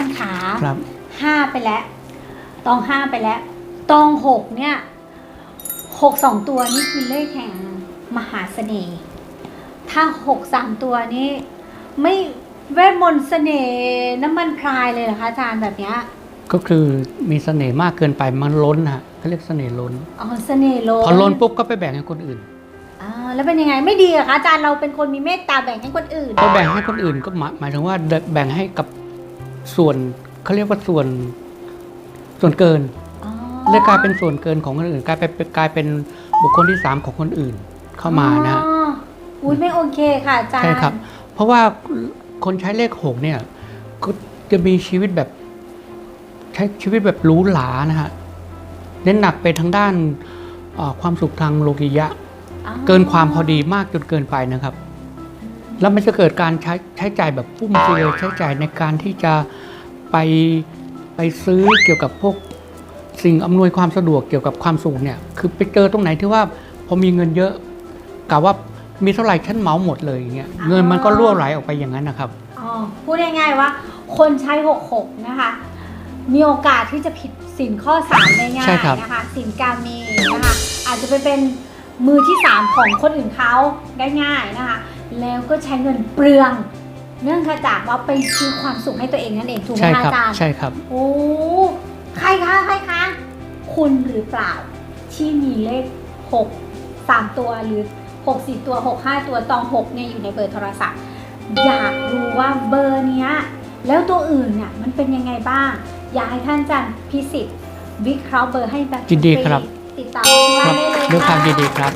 านขาครับห้าไปแล้วตองห้าไปแล้ว ตองหกเนี่ยหกสองตัวนี่คือเลขแห่งมหาเสน่ห์ ถ้าหกสามตัวนี้ ไม่เวทมนต์เสน่ห์น้ำมันพรายเลยเหรอคะอาจารย์แบบเนี้ยก็คือมีเสน่ห์มากเกินไปมันล้นนะฮะเขาเรียกเสน่ห์ล้นอ๋อเสน่ห์ล้นพอล้นปุ๊บก็ไปแบ่งให้คนอื่นอ่าแล้วเป็นยังไงไม่ดีเหรอคะอาจารย์เราเป็นคนมีเมตตาแบ่งให้คนอื่น พอแบ่งให้คนอื่นก็หมายหมายถึงว่าแบ่งให้กับ ส่วนเขาเรียกว่าส่วนส่วนเกินอ๋อเลยกลายเป็นส่วนเกินของคนอื่นกลายเป็นกลายเป็นบุคคลที่สามของคนอื่นเข้ามานะฮะอ๋ออุ้ยไม่โอเคค่ะอาจารย์ใช่ครับ เพราะว่าคนใช้เลขหกเนี่ยก็จะมีชีวิตแบบ ใช้ชีวิตแบบหรูหรานะฮะเน้นหนักไปทางด้านเอ่อความสุขทางโลกิยะอ๋อเกินความพอดีมากจนเกินไปนะครับ แล้วมันจะเกิดการใช้ใช้จ่ายแบบฟุ่มเฟือยใช้จ่ายในการที่จะไปไปซื้อเกี่ยวกับพวกสิ่งอำนวยความสะดวกเกี่ยวกับความสุขเนี่ยคือไปเจอตรงไหนที่ว่าพอมีเงินเยอะกะว่ามีเท่าไหร่ฉันเหมาหมดเลยอย่างเงี้ยเงินมันก็รั่วไหลออกไปอย่างนั้นนะครับอ๋อพูดง่ายๆว่า คนใช้ 66 นะคะ มีโอกาสที่จะผิดสินข้อ3ได้ง่ายใช่ครับนะคะสินการมีนะคะอาจจะไปเป็นมือที่ 3 ของคนอื่นเขาได้ง่ายนะคะ แล้วก็ใช้เงินเปลือง เนื่องจากว่าไปซื้อความสุขให้ตัวเองนั่นเองถูกไหมใช่คะครับอาจารย์ใช่ครับโอ้ใครคะใครคะคุณหรือเปล่าที่มีเลข 6 3 ตัวหรือ 6 4 ตัว 6 5 ตัวตอง6เนี่ยอยู่ในเบอร์โทรศัพท์ อยากรู้ว่าเบอร์เนี้ยแล้วตัวอื่นเนี่ยมันเป็นยังไงบ้าง อยากให้ท่านอาจารย์พิสิทธิ์วิเคราะห์เบอร์ให้แบบยินดีครับ ติดต่อที่ว่าครับได้เลยด้วยความยินดีะครับ